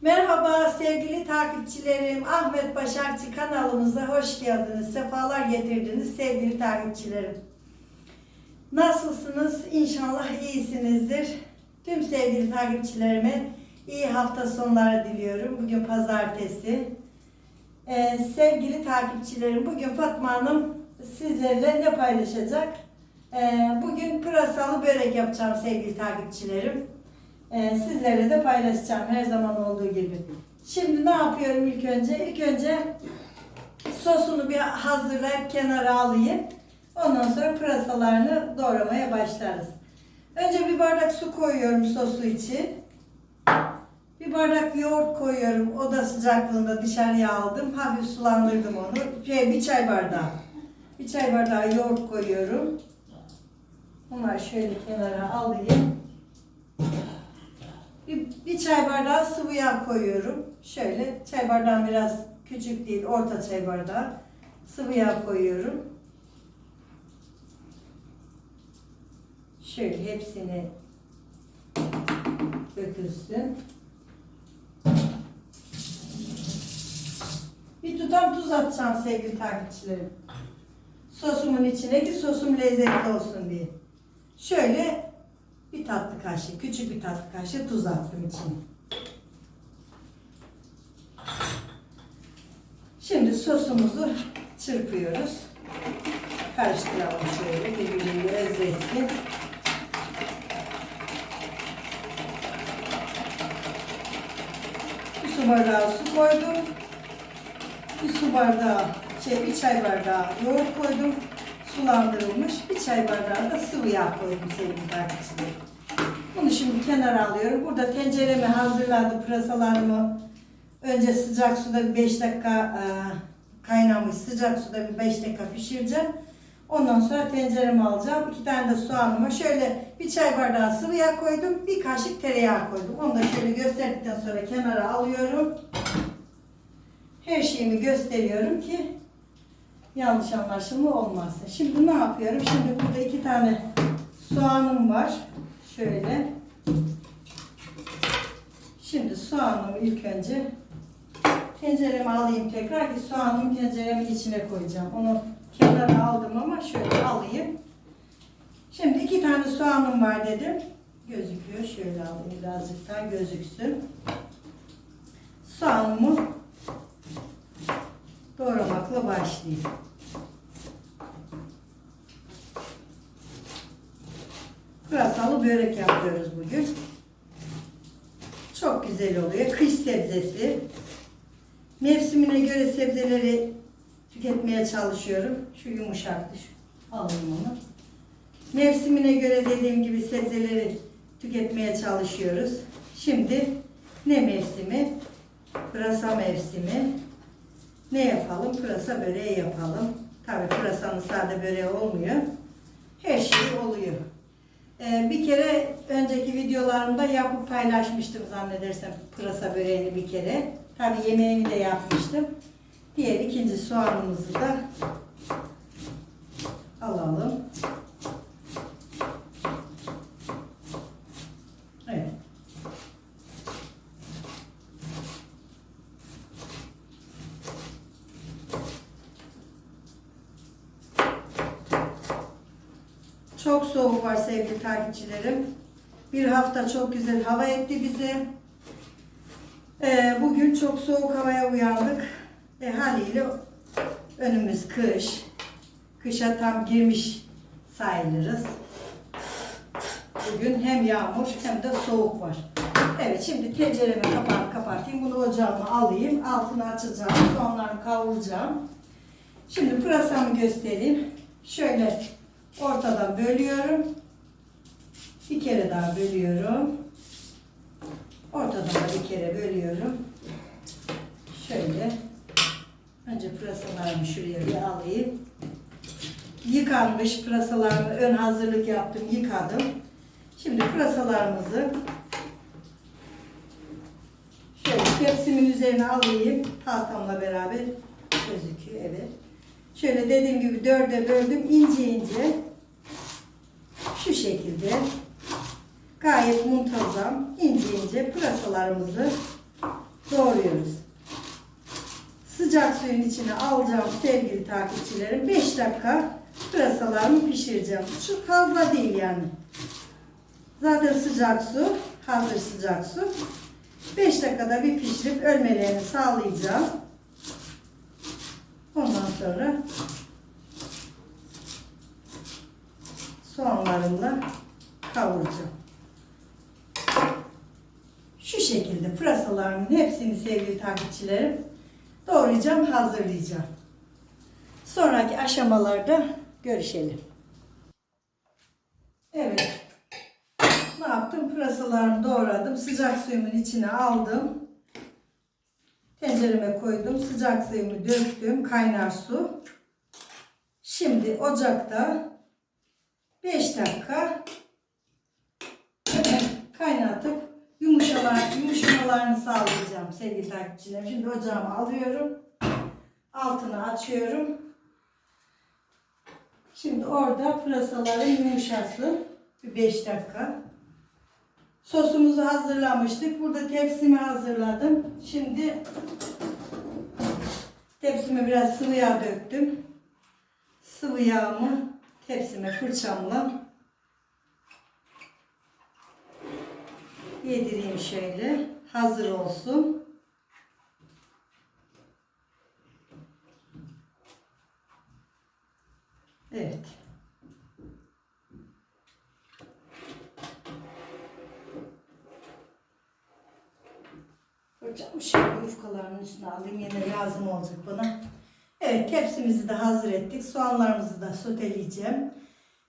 Merhaba sevgili takipçilerim. Ahmet Başakçı kanalımıza hoş geldiniz. Sefalar getirdiniz sevgili takipçilerim. Nasılsınız? İnşallah iyisinizdir. Tüm sevgili takipçilerime iyi hafta sonları diliyorum. Bugün pazartesi. Ee, sevgili takipçilerim, bugün Fatma Hanım sizlerle ne paylaşacak? Ee, bugün pırasalı börek yapacağım sevgili takipçilerim. Ee, sizlerle de paylaşacağım her zaman olduğu gibi. Şimdi ne yapıyorum ilk önce? İlk önce sosunu bir hazırlayıp kenara alayım. Ondan sonra pırasalarını doğramaya başlarız. Önce bir bardak su koyuyorum sosu için. Bir bardak yoğurt koyuyorum. Oda sıcaklığında dışarıya aldım. Hafif sulandırdım onu. Şey, bir çay bardağı. Bir çay bardağı yoğurt koyuyorum. Bunları şöyle kenara alayım. Bir, bir çay bardağı sıvı yağ koyuyorum. Şöyle çay bardağım biraz küçük değil, orta çay bardağı. Sıvı yağ koyuyorum. Şöyle hepsini dökülsün. Bir tutam tuz atacağım sevgili takipçilerim. Sosumun içine ki sosum lezzetli olsun diye. Şöyle bir tatlı kaşığı, küçük bir tatlı kaşığı tuz attım içine. Şimdi sosumuzu çırpıyoruz. Karıştıralım şöyle birbirine özleşsin. Bir su bardağı su koydum. Bir su bardağı, şey bir çay bardağı yoğurt koydum. Sulandırılmış. Bir çay bardağı da sıvı yağ koydum sevgili takipçilerim. Bunu şimdi kenara alıyorum. Burada tenceremi hazırladım. Pırasalarımı önce sıcak suda bir 5 dakika e, kaynamış sıcak suda bir 5 dakika pişireceğim. Ondan sonra tenceremi alacağım. İki tane de soğanıma şöyle bir çay bardağı sıvı yağ koydum. Bir kaşık tereyağı koydum. Onu da şöyle gösterdikten sonra kenara alıyorum. Her şeyimi gösteriyorum ki yanlış anlaşılma olmasın. Şimdi ne yapıyorum? Şimdi burada iki tane soğanım var. Şöyle. Şimdi soğanımı ilk önce tencereme alayım tekrar ki soğanımı tenceremin içine koyacağım. Onu kenara aldım ama şöyle alayım. Şimdi iki tane soğanım var dedim. Gözüküyor. Şöyle alayım birazcık daha gözüksün. Soğanımı doğramakla başlayayım. Pırasalı börek yapıyoruz bugün. Çok güzel oluyor. Kış sebzesi. Mevsimine göre sebzeleri tüketmeye çalışıyorum. Şu yumuşaktı. Şu. Alayım onu. Mevsimine göre dediğim gibi sebzeleri tüketmeye çalışıyoruz. Şimdi ne mevsimi? Pırasa mevsimi. Ne yapalım? Pırasa böreği yapalım. Tabii pırasanın sade böreği olmuyor. Her şey oluyor. Ee, bir kere önceki videolarımda yapıp paylaşmıştım zannedersem pırasa böreğini bir kere. Tabii yemeğini de yapmıştım. Diğer ikinci soğanımızı da alalım. Evet. Çok soğuk takipçilerim. Bir hafta çok güzel hava etti bize. Ee, bugün çok soğuk havaya uyandık. E, haliyle önümüz kış. Kışa tam girmiş sayılırız. Bugün hem yağmur hem de soğuk var. Evet şimdi tenceremi kapağını kapatayım. Bunu ocağıma alayım. Altını açacağım. Soğanlarını kavuracağım. Şimdi pırasamı göstereyim. Şöyle ortadan bölüyorum. Bir kere daha bölüyorum. Ortadan da bir kere bölüyorum. Şöyle. Önce pırasalarımı şuraya bir alayım. Yıkanmış pırasalarımı ön hazırlık yaptım, yıkadım. Şimdi pırasalarımızı şöyle tepsimin üzerine alayım. Tahtamla beraber gözüküyor. Evet. Şöyle dediğim gibi dörde böldüm. ince ince. Şu şekilde. Gayet muntazam. ince ince pırasalarımızı doğruyoruz. Sıcak suyun içine alacağım sevgili takipçilerim. 5 dakika pırasalarımı pişireceğim. Şu fazla değil yani. Zaten sıcak su, hazır sıcak su. 5 dakikada bir pişirip ölmelerini sağlayacağım. Ondan sonra soğanlarımla kavuracağım. Şu şekilde pırasalarımın hepsini sevgili takipçilerim doğrayacağım, hazırlayacağım. Sonraki aşamalarda görüşelim. Evet. Ne yaptım? Pırasalarımı doğradım. Sıcak suyumun içine aldım. Tencereme koydum. Sıcak suyumu döktüm. Kaynar su. Şimdi ocakta 5 dakika kaynatıp yumuşalar, yumuşamalarını sağlayacağım sevgili takipçilerim. Şimdi ocağımı alıyorum. Altını açıyorum. Şimdi orada pırasaların yumuşasın. Bir 5 dakika. Sosumuzu hazırlamıştık. Burada tepsimi hazırladım. Şimdi tepsime biraz sıvı yağ döktüm. Sıvı yağımı tepsime fırçamla yedireyim şöyle. Hazır olsun. Evet. Hocam şöyle yufkalarının üstüne alayım. Yine lazım olacak bana. Evet tepsimizi de hazır ettik. Soğanlarımızı da soteleyeceğim.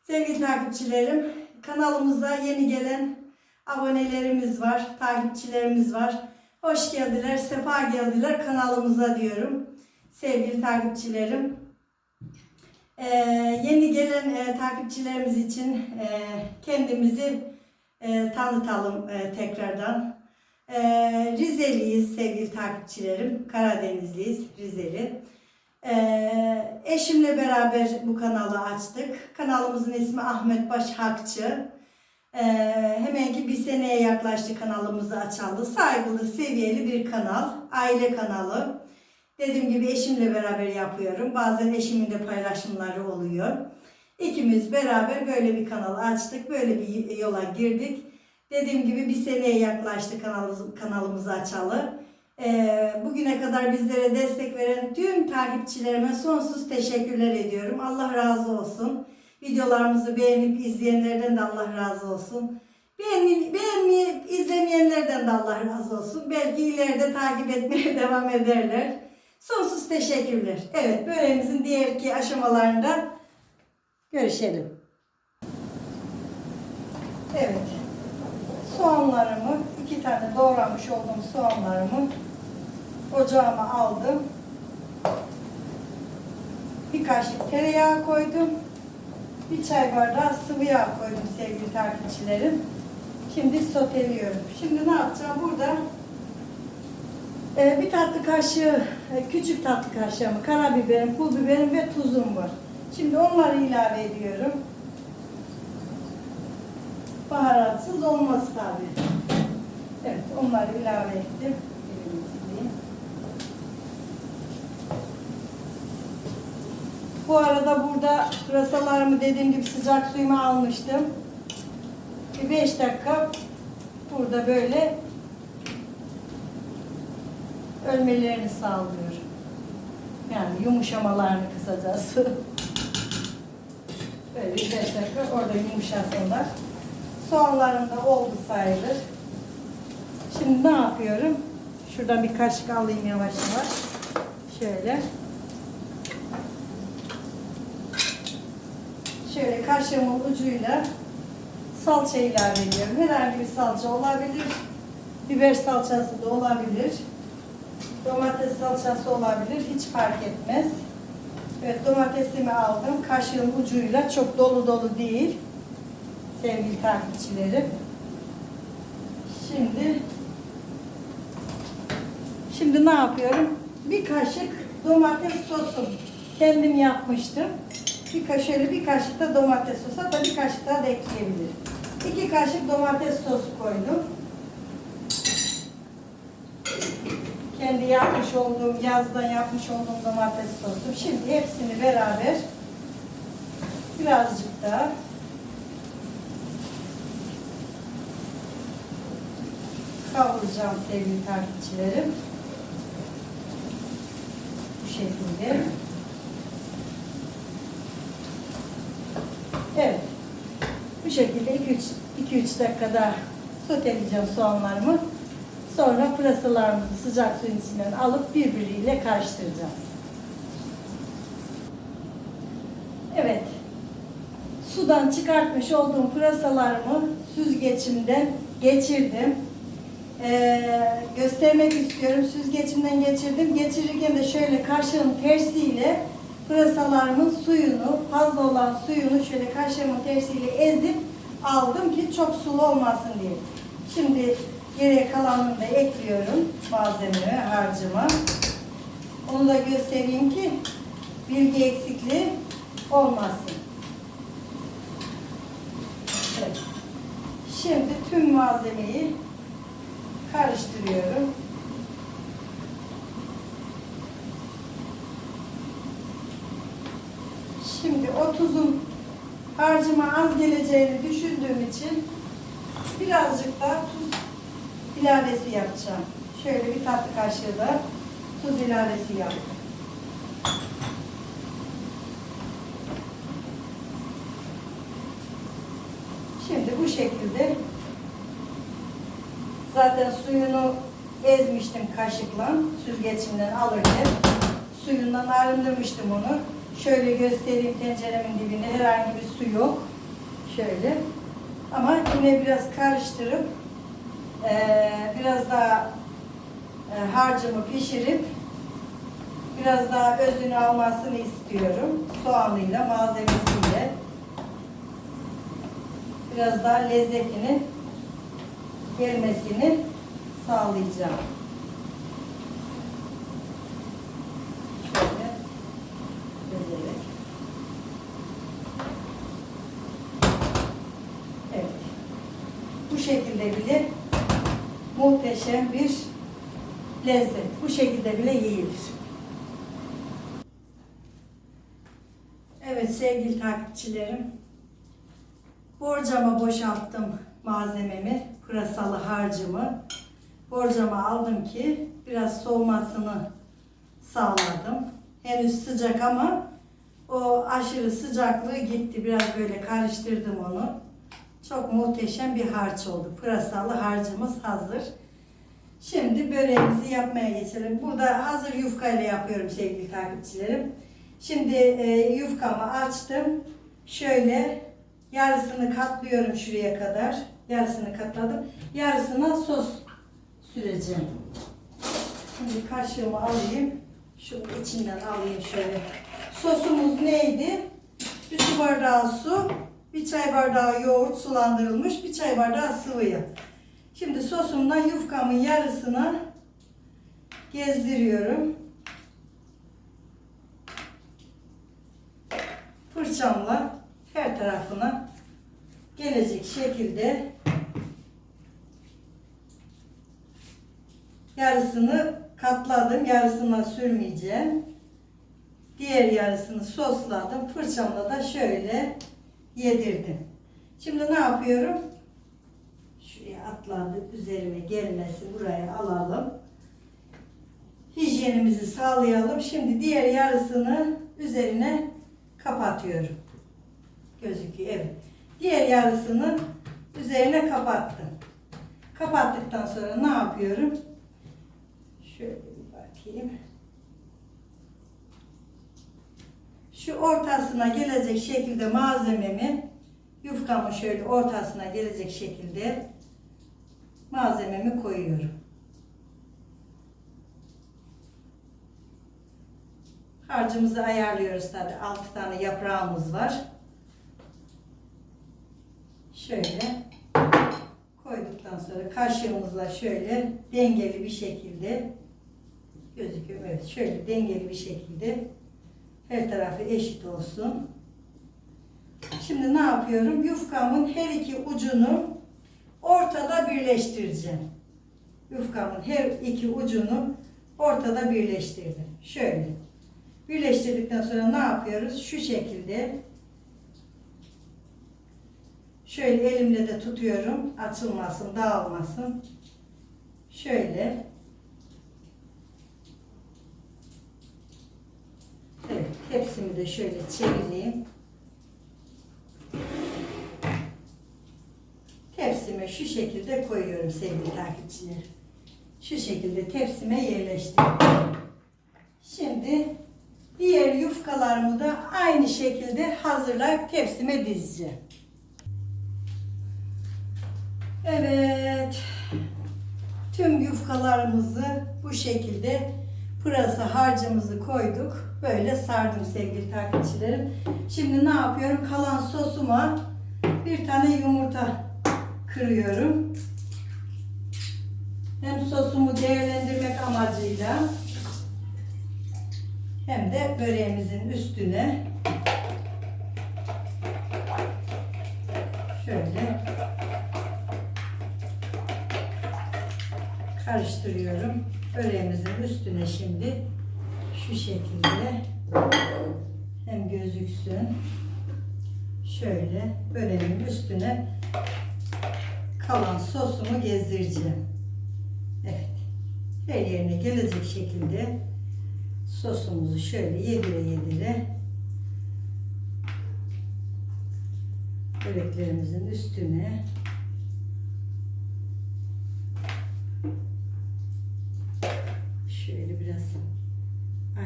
Sevgili takipçilerim kanalımıza yeni gelen abonelerimiz var, takipçilerimiz var. Hoş geldiler, sefa geldiler kanalımıza diyorum. Sevgili takipçilerim. Ee, yeni gelen e, takipçilerimiz için e, kendimizi e, tanıtalım e, tekrardan. E, Rizeliyiz sevgili takipçilerim. Karadenizliyiz, Rizeli. E, eşimle beraber bu kanalı açtık. Kanalımızın ismi Ahmet Baş Hakçı. E, hemen ki bir seneye yaklaştı kanalımızı açalı. Saygılı, seviyeli bir kanal. Aile kanalı. Dediğim gibi eşimle beraber yapıyorum. Bazen eşimin de paylaşımları oluyor. İkimiz beraber böyle bir kanal açtık. Böyle bir yola girdik. Dediğim gibi bir seneye yaklaştı kanalımız, kanalımızı açalı. Ee, bugüne kadar bizlere destek veren tüm takipçilerime sonsuz teşekkürler ediyorum. Allah razı olsun. Videolarımızı beğenip izleyenlerden de Allah razı olsun. Beğenmeyip, beğenmeyip izlemeyenlerden de Allah razı olsun. Belki ileride takip etmeye devam ederler. Sonsuz teşekkürler. Evet böreğimizin diğer iki aşamalarında görüşelim. Evet. Soğanlarımı, iki tane doğramış olduğum soğanlarımı ocağıma aldım. Bir kaşık tereyağı koydum. Bir çay bardağı sıvı yağ koydum sevgili takipçilerim. Şimdi soteliyorum. Şimdi ne yapacağım? Burada e, bir tatlı kaşığı, e, küçük tatlı kaşığı mı, karabiberim, pul biberim ve tuzum var. Şimdi onları ilave ediyorum. Baharatsız olmaz tabi. Evet, onları ilave ettim. Bu arada burada pırasalarımı dediğim gibi sıcak suyuma almıştım. Bir 5 dakika burada böyle ölmelerini sağlıyor. Yani yumuşamalarını kısacası. Böyle bir 5 dakika orada yumuşasınlar. Soğanlarım oldu sayılır. Şimdi ne yapıyorum? Şuradan bir kaşık alayım yavaş yavaş. Şöyle. Şöyle kaşığımın ucuyla salça ilave ediyorum. Herhangi bir salça olabilir. Biber salçası da olabilir. Domates salçası olabilir. Hiç fark etmez. Evet domatesimi aldım. Kaşığın ucuyla çok dolu dolu değil. Sevgili takipçilerim. Şimdi Şimdi ne yapıyorum? Bir kaşık domates sosum. Kendim yapmıştım. Bir şöyle bir kaşık da domates sosu. Hatta bir kaşık daha da ekleyebilir. İki kaşık domates sosu koydum. kendi yapmış olduğum, yazdan yapmış olduğum domates sosum. Şimdi hepsini beraber birazcık da kavuracağım sevgili takipçilerim. Bu şekilde. Evet. Bu şekilde 2-3 dakikada soteleyeceğim soğanlarımı. Sonra pırasalarımızı sıcak suyun içinden alıp birbiriyle karıştıracağız. Evet. Sudan çıkartmış olduğum pırasalarımı süzgecimden geçirdim. Ee, göstermek istiyorum. Süzgecimden geçirdim. Geçirirken de şöyle kaşığın tersiyle pırasalarımın suyunu, fazla olan suyunu şöyle kaşığımın tersiyle ezip aldım ki çok sulu olmasın diye. Şimdi geriye kalanını da ekliyorum malzememe, harcıma. Onu da göstereyim ki bilgi eksikliği olmasın. Evet. Şimdi tüm malzemeyi karıştırıyorum. Şimdi o tuzun harcıma az geleceğini düşündüğüm için birazcık daha tuz ilavesi yapacağım. Şöyle bir tatlı kaşığı da tuz ilavesi yaptım. Şimdi bu şekilde zaten suyunu ezmiştim kaşıkla süzgecinden alırken suyundan arındırmıştım onu. Şöyle göstereyim tenceremin dibinde herhangi bir su yok. Şöyle. Ama yine biraz karıştırıp eee, biraz daha e, harcımı pişirip biraz daha özünü almasını istiyorum. Soğanıyla, malzemesiyle. Biraz daha lezzetinin gelmesini sağlayacağım. Şöyle bölerek. Evet. Bu şekilde bile muhteşem bir lezzet. Bu şekilde bile yiyilir. Evet sevgili takipçilerim. Borcama boşalttım malzememi, pırasalı harcımı. Borcama aldım ki biraz soğumasını sağladım. Henüz sıcak ama o aşırı sıcaklığı gitti. Biraz böyle karıştırdım onu. Çok muhteşem bir harç oldu. Pırasalı harcımız hazır. Şimdi böreğimizi yapmaya geçelim. Burada hazır yufka ile yapıyorum sevgili takipçilerim. Şimdi e, yufkamı açtım. Şöyle yarısını katlıyorum şuraya kadar. Yarısını katladım. Yarısına sos süreceğim. Şimdi kaşığımı alayım. Şunu içinden alayım şöyle. Sosumuz neydi? Bir su bardağı su, bir çay bardağı yoğurt sulandırılmış, bir çay bardağı sıvı yağ. Şimdi sosumdan yufkamın yarısını gezdiriyorum. Fırçamla her tarafına gelecek şekilde yarısını katladım, yarısına sürmeyeceğim. Diğer yarısını sosladım. Fırçamla da şöyle yedirdim. Şimdi ne yapıyorum? Şuraya atladı, üzerine gelmesi buraya alalım. Hijyenimizi sağlayalım. Şimdi diğer yarısını üzerine kapatıyorum. Gözüküyor, evet. Diğer yarısını üzerine kapattım. Kapattıktan sonra ne yapıyorum? Şöyle bir bakayım. Şu ortasına gelecek şekilde malzememi yufkamın şöyle ortasına gelecek şekilde malzememi koyuyorum. Harcımızı ayarlıyoruz tabi. 6 tane yaprağımız var. Şöyle koyduktan sonra kaşığımızla şöyle dengeli bir şekilde gözüküyor. Evet şöyle dengeli bir şekilde her tarafı eşit olsun. Şimdi ne yapıyorum? Yufkamın her iki ucunu ortada birleştireceğim. Yufkamın her iki ucunu ortada birleştirdim. Şöyle. Birleştirdikten sonra ne yapıyoruz? Şu şekilde şöyle elimle de tutuyorum. Açılmasın, dağılmasın. Şöyle. Evet, hepsini de şöyle çevireyim. Tepsime şu şekilde koyuyorum sevgili takipçiler. Şu şekilde tepsime yerleştirdim. Şimdi diğer yufkalarımı da aynı şekilde hazırlayıp tepsime dizeceğim. Evet. Tüm yufkalarımızı bu şekilde pırasa harcımızı koyduk. Böyle sardım sevgili takipçilerim. Şimdi ne yapıyorum? Kalan sosuma bir tane yumurta kırıyorum. Hem sosumu değerlendirmek amacıyla hem de böreğimizin üstüne şöyle karıştırıyorum. Böreğimizin üstüne şimdi şu şekilde hem gözüksün şöyle böreğimin üstüne kalan sosumu gezdireceğim. Evet. Her yerine gelecek şekilde sosumuzu şöyle yedire yedire böreklerimizin üstüne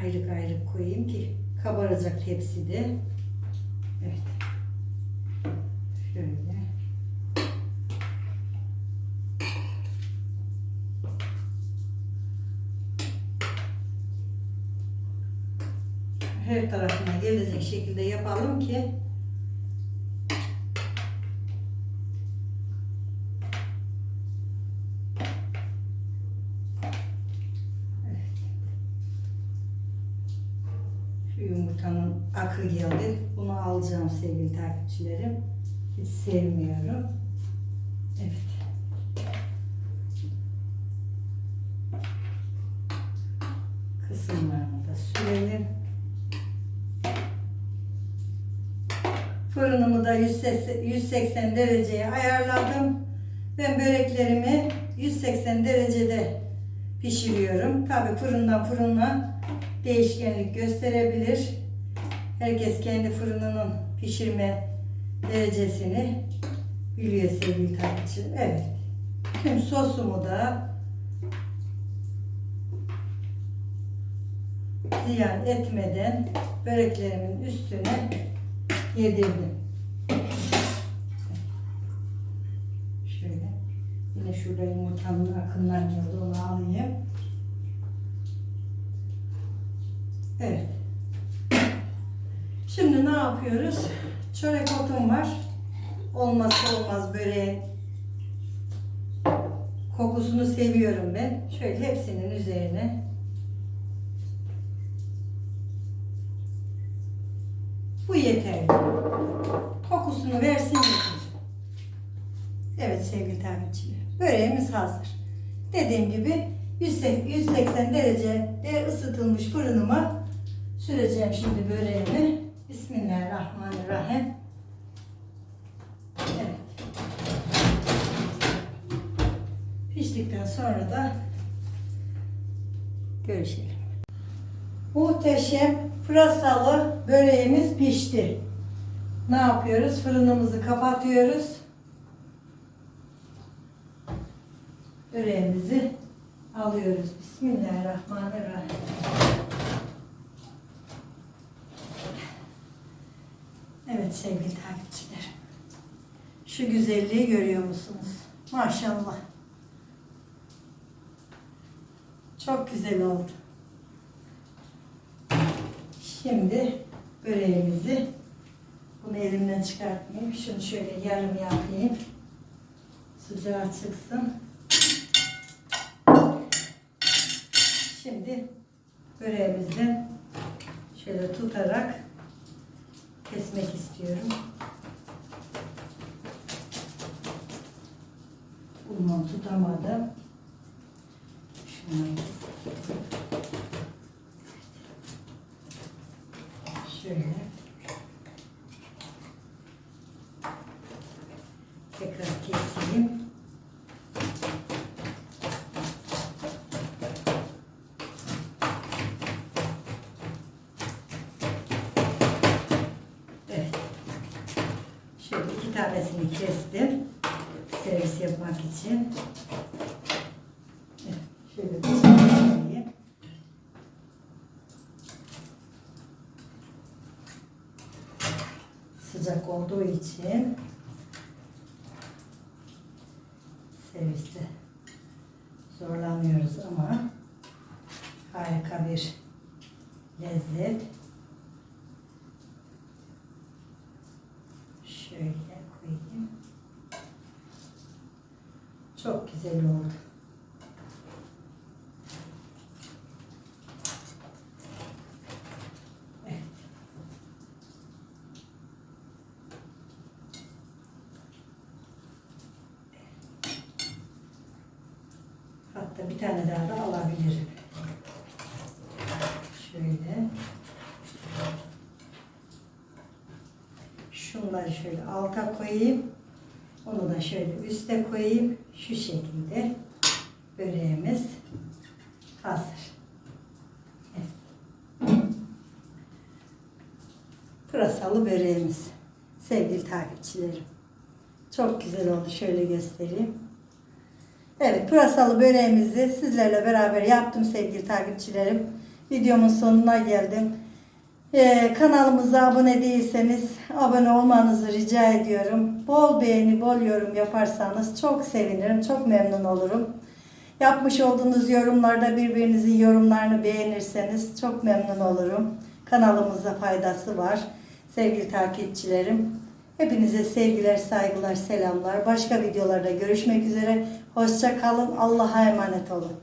ayrık ayrık koyayım ki kabaracak hepsi de. Evet. Şöyle. her tarafına gelecek şekilde yapalım ki Evet. Şu yumurtanın akı geldi. Bunu alacağım sevgili takipçilerim. Hiç sevmiyorum. Evet. Kısımlarını da sürelim. Fırınımı da 180 180 dereceye ayarladım. Ben böreklerimi 180 derecede pişiriyorum. Tabi fırından fırına değişkenlik gösterebilir. Herkes kendi fırınının pişirme derecesini biliyor sevgili takipçiler. Evet. Tüm sosumu da ziyan etmeden böreklerimin üstüne yedirdim. Şöyle. Yine şurada yumurtanın akından geldi. Onu alayım. Evet. Şimdi ne yapıyoruz? Çörek otum var. Olmazsa olmaz böreğin kokusunu seviyorum ben. Şöyle hepsinin üzerine Bu yeterli. Kokusunu versin yeter. Evet sevgili takipçiler. Böreğimiz hazır. Dediğim gibi 180 derecede ısıtılmış fırınıma süreceğim şimdi böreğimi. Bismillahirrahmanirrahim. Evet. Piştikten sonra da görüşelim. Muhteşem pırasalı böreğimiz pişti. Ne yapıyoruz? Fırınımızı kapatıyoruz. Böreğimizi alıyoruz. Bismillahirrahmanirrahim. Evet sevgili takipçiler. Şu güzelliği görüyor musunuz? Maşallah. Çok güzel oldu. Şimdi böreğimizi bunu elimden çıkartmayayım. Şunu şöyle yarım yapayım. Sıcağı çıksın. Şimdi böreğimizden şöyle tutarak kesmek istiyorum. Bunu tutamadım. Şunu Şöyle. Tekrar keseyim. Evet. İki tanesini kestim. Servis yapmak için. Şöyle bir çevireyim. Sıcak olduğu için serviste zorlanıyoruz ama harika bir lezzet. Şöyle koyayım. Çok güzel oldu. Hatta bir tane daha da alabilirim. Şöyle. Şunları şöyle alta koyayım. Onu da şöyle üste koyayım. Şu şekilde böreğimiz hazır. Evet. Pırasalı böreğimiz. Sevgili takipçilerim. Çok güzel oldu. Şöyle göstereyim. Evet, pırasalı böreğimizi sizlerle beraber yaptım sevgili takipçilerim. Videomun sonuna geldim. Ee, kanalımıza abone değilseniz abone olmanızı rica ediyorum. Bol beğeni, bol yorum yaparsanız çok sevinirim, çok memnun olurum. Yapmış olduğunuz yorumlarda birbirinizin yorumlarını beğenirseniz çok memnun olurum. Kanalımıza faydası var sevgili takipçilerim. Hepinize sevgiler, saygılar, selamlar. Başka videolarda görüşmek üzere. Hoşça kalın. Allah'a emanet olun.